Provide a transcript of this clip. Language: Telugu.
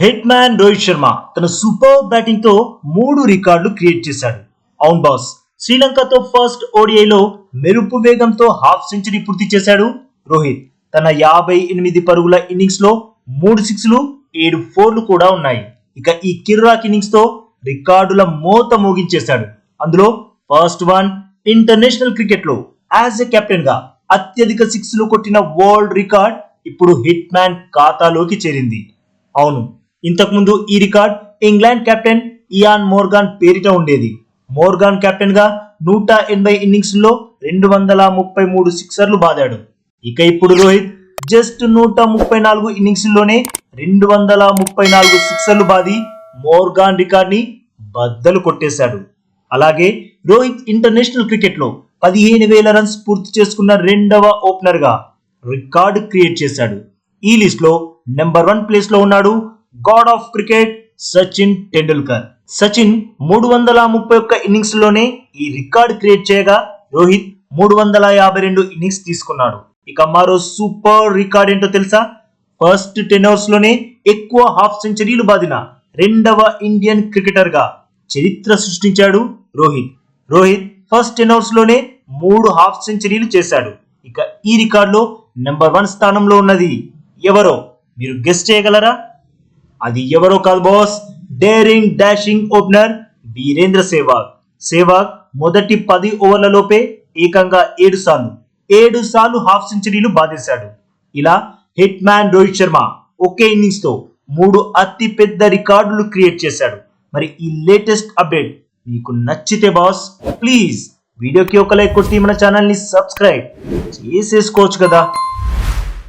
హిట్ మ్యాన్ రోహిత్ శర్మ తన సూపర్ బ్యాటింగ్తో మూడు రికార్డులు క్రియేట్ చేశాడు. అవును బాస్ శ్రీలంకతో ఫస్ట్ ఓడిఐలో మెరుపు వేగంతో హాఫ్ సెంచరీ పూర్తి చేశాడు రోహిత్. తన యాభై ఎనిమిది పరుగుల ఇన్నింగ్స్లో మూడు సిక్స్లు ఏడు ఫోర్లు కూడా ఉన్నాయి. ఇక ఈ కిర్రాక్ ఇన్నింగ్స్తో రికార్డుల మోత మోగించేశాడు. అందులో ఫస్ట్ వన్ ఇంటర్నేషనల్ క్రికెట్లో యాజ్ ఎ కెప్టెన్గా అత్యధిక సిక్స్లు కొట్టిన వరల్డ్ రికార్డ్ ఇప్పుడు హిట్ మ్యాన్ ఖాతాలోకి చేరింది. అవును ఇంతకుముందు ఈ record England captain Eoin Morgan పేరిట ఉండేది. మోర్గాన్ కెప్టెన్గా నూట ఎనభై ఇన్నింగ్స్లో రెండు వందల ముప్పై మూడు సిక్సర్లు బాదాడు. ఇక ఇప్పుడు రోహిత్ జస్ట్ నూట ముప్పై నాలుగు ఇన్నింగ్స్లోనే రెండు వందల ముప్పై నాలుగు సిక్సర్లు బాది మోర్గాన్ రికార్డ్ని బద్దలు కొట్టేశాడు. అలాగే రోహిత్ ఇంటర్నేషనల్ క్రికెట్లో పదిహేను వేల రన్స్ పూర్తి చేసుకున్న రెండవ ఓపెనర్గా రికార్డు క్రియేట్ చేశాడు. ఈ లిస్ట్లో నెంబర్ వన్ ప్లేస్లో ఉన్నాడు god of cricket Sachin Tendulkar Sachin మూడు వందల ముప్పై ఒక్క ఇన్నింగ్స్లోనే ఈ రికార్డ్ క్రియేట్ చేయగా రోహిత్ మూడు వందల యాభై రెండు ఇన్నింగ్స్ తీసుకున్నాడు. ఇక మరో సూపర్ రికార్డ్ ఏంటో తెలుసా? ఫస్ట్ టెన్ అవర్స్లోనే ఎక్కువ హాఫ్ సెంచరీలు బాదిన రెండవ ఇండియన్ క్రికెటర్గా చరిత్ర సృష్టించాడు రోహిత్. రోహిత్ ఫస్ట్ టెన్ అవర్స్లోనే మూడు హాఫ్ సెంచరీలు చేశాడు. ఇక ఈ రికార్డులో నెంబర్ వన్ స్థానంలో ఉన్నది ఎవరో మీరు గెస్ట్ చేయగలరా? అది ఎవరో కాదు boss daring dashing opener Virender Sehwag. Sehwag మొదటి పది ఓవర్లలోపే ఏకంగా ఏడు సార్లు ఏడు సార్లు హాఫ్ సెంచరీలు బాధేశాడు ఇలా హిట్ మ్యాన్ రోహిత్ శర్మ ఒకే ఇన్నింగ్స్తో మూడు అతి పెద్ద రికార్డులు క్రియేట్ చేశాడు. మరి ఈ లేటెస్ట్ అప్డేట్ మీకు నచ్చితే బాస్ ప్లీజ్ వీడియోకి ఒక లైక్ కొట్టి మన ఛానల్ని సబ్స్క్రైబ్ చేసేసుకోవచ్చు కదా.